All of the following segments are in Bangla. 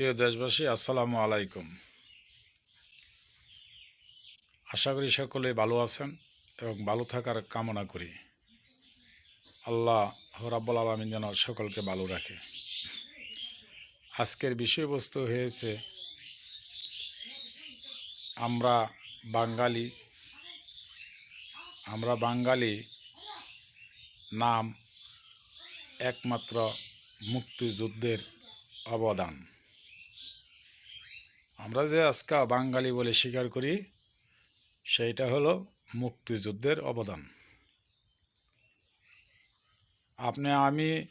প্রিয় দেশবাসী, আসসালামু আলাইকুম। আশা করি সকলে ভালো আছেন এবং ভালো থাকার কামনা করি। আল্লাহ রাব্বুল আলমিন যেন সকলকে ভালো রাখে। আজকের বিষয়বস্তু হয়েছে, আমরা বাঙালি আমরা বাঙালি নাম একমাত্র মুক্তিযুদ্ধের অবদান। আমরা যে আজকে বাঙালি বলে স্বীকার করি, সেইটা হলো মুক্তিযুদ্ধের অবদান। আপনি, আমি,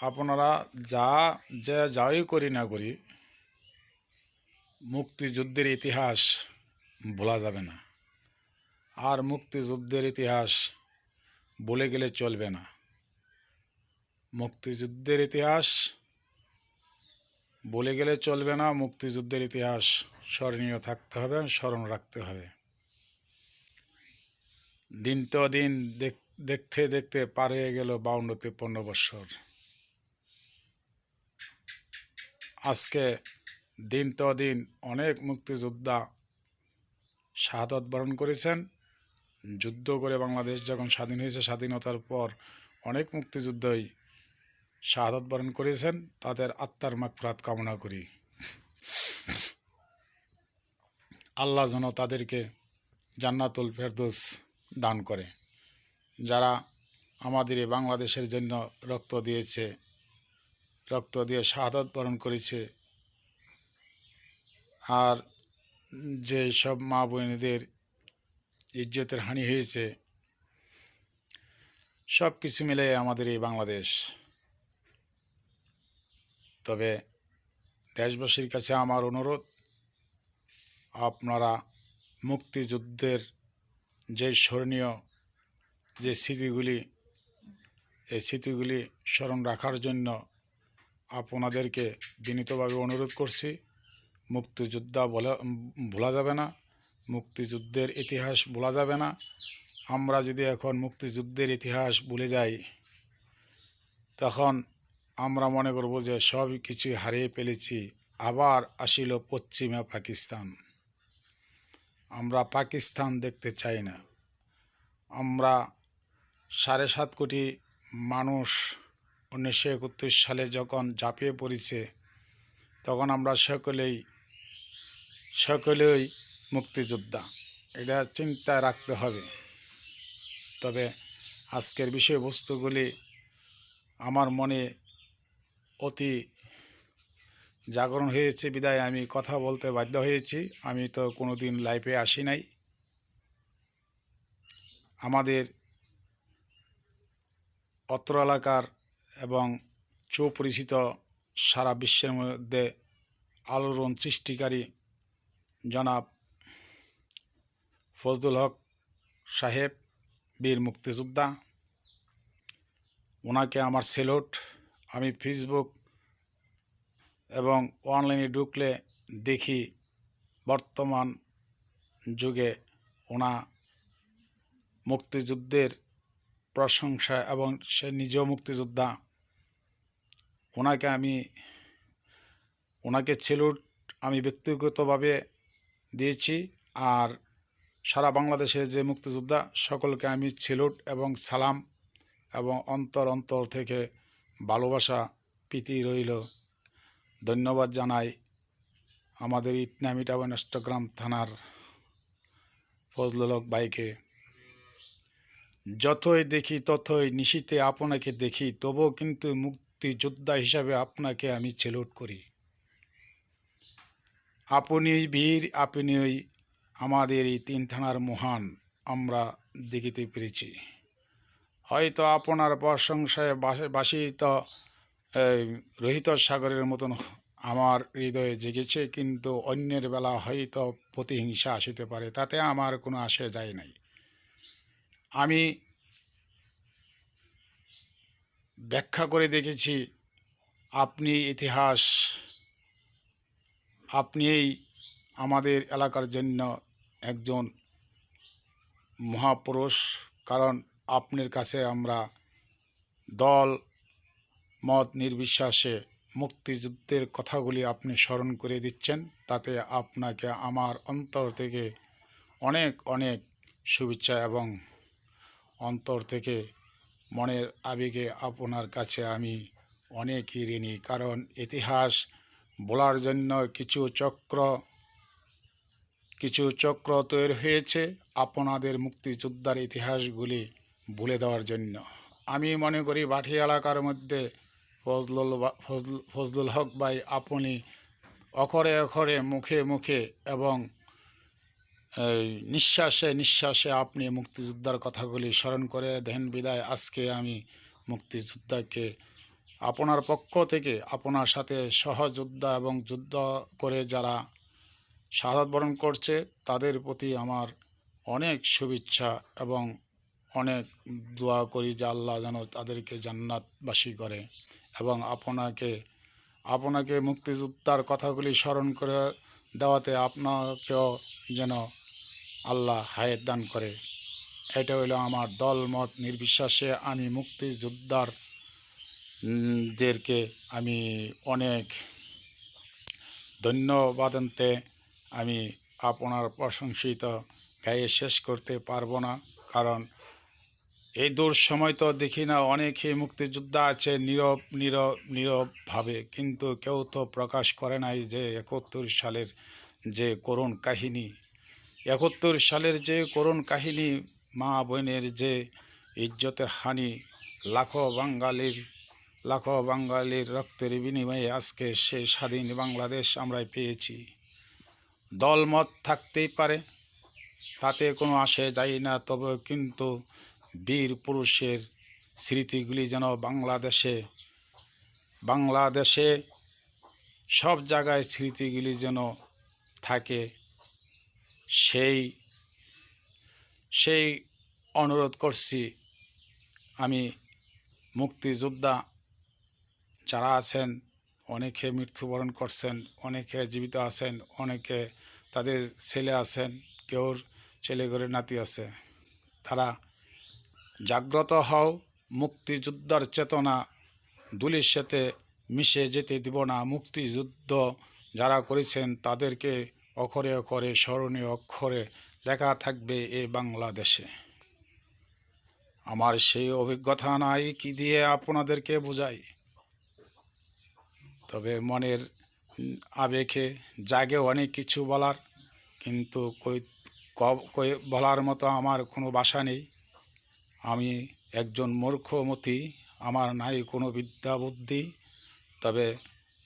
আপনারা যা, যে যাই করি না করি, মুক্তিযুদ্ধের ইতিহাস ভোলা যাবে না। আর মুক্তিযুদ্ধের ইতিহাস বলে গেলে চলবে না। মুক্তিযুদ্ধের ইতিহাস বলে গেলে চলবে না, মুক্তিযুদ্ধের ইতিহাস স্মরণীয় থাকতে হবে, স্মরণ রাখতে হবে। দিন তো দিন দেখ- দেখতে দেখতে পার হয়ে গেল বাউন্ন তিপ্পান্ন বৎসর আজকে দিন তো দিন অনেক মুক্তিযোদ্ধা শাহাদত বরণ করেছেন। যুদ্ধ করে বাংলাদেশ যখন স্বাধীন হয়েছে, স্বাধীনতার পর অনেক মুক্তিযুদ্ধই শাহাদত বরণ করেছেন, তাদের আত্মার মাগফিরাত কামনা করি। আল্লাহ যেন তাদেরকে জান্নাতুল ফেরদৌস দান করে। যারা আমাদের বাংলাদেশের জন্য রক্ত দিয়েছে, রক্ত দিয়ে শাহাদত বরণ করেছে, আর যে সব মা বোনেদের ইজ্জতের হানি হয়েছে সব কিছু মিলে আমাদের এই বাংলাদেশ তবে দেশবাসীর কাছে আমার অনুরোধ, আপনারা মুক্তিযুদ্ধের যে স্মরণীয় যে স্মৃতিগুলি, এই স্মৃতিগুলি স্মরণ রাখার জন্য আপনাদেরকে বিনীতভাবে অনুরোধ করছি, মুক্তিযোদ্ধা বলা, ভোলা যাবে না, মুক্তিযুদ্ধের ইতিহাস ভোলা যাবে না। আমরা যদি এখন মুক্তিযুদ্ধের ইতিহাস ভুলে যাই, তখন আমরা মনে করব যে সব কিছুই হারিয়ে ফেলেছি। আবার আসিল পশ্চিমা পাকিস্তান। আমরা পাকিস্তান দেখতে চাই না। আমরা সাড়ে সাত কোটি মানুষ উনিশশো একত্রিশ সালে যখন ঝাঁপিয়ে পড়েছে, তখন আমরা সকলেই সকলেই মুক্তিযোদ্ধা। এটা চিন্তায় রাখতে হবে। তবে আজকের বিষয়বস্তুগুলি আমার মনে অতি জাগরণ হয়েছে, বিদায় আমি কথা বলতে বাধ্য হয়েছি। আমি তো কোনো দিন লাইফে আসি নাই। আমাদের অত্র এলাকার এবং সুপরিচিত সারা বিশ্বের মধ্যে আলোড়ন সৃষ্টিকারী জনাব ফজলুল হক সাহেব, বীর মুক্তিযোদ্ধা। ওনাকে আমার সেলুট আমি ফেসবুক এবং অনলাইনে ঢুকলে দেখি বর্তমান যুগে ওনা মুক্তিযুদ্ধের প্রশংসা এবং সে নিজেও মুক্তিযোদ্ধা ওনাকে আমি, ওনাকে সেলুট আমি ব্যক্তিগতভাবে দিয়েছি আর সারা বাংলাদেশের যে মুক্তিযোদ্ধা সকলকে আমি সেলুট এবং সালাম এবং অন্তর অন্তর থেকে ভালোবাসা, প্রীতি রইল। ধন্যবাদ জানাই আমাদের ইটনামিটা নষ্টগ্রাম থানার ফজলুল বাইকে যতই দেখি, ততই নিশীতে আপনাকে দেখি, তবুও কিন্তু মুক্তিযোদ্ধা হিসাবে আপনাকে আমি সেলুট করি। আপনি বীর, আপনি আমাদের এই তিন থানার মহান, আমরা দেখিতে পেরেছি। হয়তো আপনার প্রশংসায় বাসে, বাসিত রোহিত সাগরের মতন আমার হৃদয়ে জেগেছে, কিন্তু অন্যের বেলা হয়তো প্রতিহিংসা আসিতে পারে, তাতে আমার কোনো আসে যায় নাই। আমি ব্যাখ্যা করে দেখেছি, আপনি ইতিহাস আপনিই আমাদের এলাকার জন্য একজন মহাপুরুষ, কারণ আপনার কাছে আমরা দল, মত নির্বিশ্বাসে মুক্তিযুদ্ধের কথাগুলি আপনি স্মরণ করে দিচ্ছেন। তাতে আপনাকে আমার অন্তর থেকে অনেক অনেক শুভেচ্ছা এবং অন্তর থেকে মনের আবেগে আপনার কাছে আমি অনেকই ঋণী। কারণ ইতিহাস বলার জন্য কিছু চক্র কিছু চক্র তৈরি হয়েছে। আপনাদের মুক্তিযোদ্ধার ইতিহাসগুলি ভুলে দেওয়ার জন্য। আমি মনে করি বাঠি এলাকার মধ্যে ফজলুল ফজলুল হক ভাই আপনি অখরে অখরে মুখে মুখে এবং নিঃশ্বাসে নিঃশ্বাসে আপনি মুক্তিযোদ্ধার কথাগুলি স্মরণ করে দেন, বিদায়। আজকে আমি মুক্তিযোদ্ধাকে আপনার পক্ষ থেকে আপনার সাথে সহযোদ্ধা এবং যুদ্ধ করে যারা বরণ করছে, তাদের প্রতি আমার অনেক শুভেচ্ছা এবং অনেক দোয়া করি যে আল্লাহ যেন তাদেরকে জান্নাতবাসী করে এবং আপনাকে আপনাকে মুক্তিযোদ্ধার কথাগুলি স্মরণ করে দেওয়াতে আপনাকেও যেন আল্লাহ হায়ের দান করে। এটা হলো আমার দল মত নির্বিশ্বাসে আমি মুক্তিযোদ্ধার দেরকে আমি অনেক ধন্যবাদন্তে আমি আপনার প্রশংসিত গায়ে শেষ করতে পারব না। কারণ এই দূর সময় তো দেখি না অনেকেই মুক্তিযোদ্ধা আছে, নীরব নীরব, নীরবভাবে। কিন্তু কেউ তো প্রকাশ করে নাই যে একাত্তর সালের যে করুণ কাহিনী। একাত্তর সালের যে করুণ কাহিনী, মা বোনের যে ইজ্জতের হানি, লাখো বাঙালির লাখো বাঙালির রক্তের বিনিময়ে আজকে সে স্বাধীন বাংলাদেশ আমরা পেয়েছি। দলমত থাকতেই পারে, তাতে কোনো আসে যায় না, তবে কিন্তু বীর পুরুষের স্মৃতিগুলি যেন বাংলাদেশে বাংলাদেশে সব জায়গায় স্মৃতিগুলি যেন থাকে, সেই সেই অনুরোধ করছি আমি মুক্তিযোদ্ধা যারা আছেন, অনেকে মৃত্যুবরণ করছেন, অনেকে জীবিত আছেন, অনেকে তাদের ছেলে আছেন, কেউর ছেলে করে নাতি আছে, তারা জাগ্রত হও, মুক্তিযোদ্ধার চেতনা। দুলির সাথে মিশে যেতে দিব না মুক্তিযুদ্ধ। যারা করেছেন তাদেরকে অক্ষরে অক্ষরে স্মরণীয় অক্ষরে লেখা থাকবে এ বাংলাদেশে। আমার সেই অভিজ্ঞতা নাই, কি দিয়ে আপনাদেরকে বোঝাই? তবে মনের আবেগে জাগে অনেক কিছু বলার, কিন্তু কই বলার মতো আমার কোনো বাসা নেই। আমি একজন মূর্খমতি, আমার নাই কোনো বিদ্যা বুদ্ধি তবে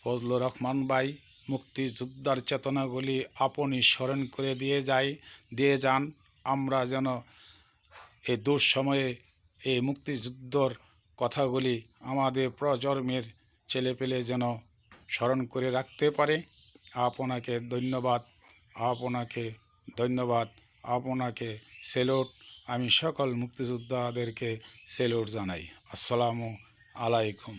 ফজলুর রহমান ভাই মুক্তিযোদ্ধার চেতনাগুলি আপনি স্মরণ করে দিয়ে যাই, দিয়ে যান। আমরা যেন এই দুঃসময়ে এই মুক্তিযুদ্ধর কথাগুলি আমাদের প্রজন্মের ছেলেপেলে যেন স্মরণ করে রাখতে পারে। আপনাকে ধন্যবাদ আপনাকে ধন্যবাদ, আপনাকে সেলুট আমি সকল মুক্তিযোদ্ধাদেরকে সেলুট জানাই। আসসালামু আলাইকুম।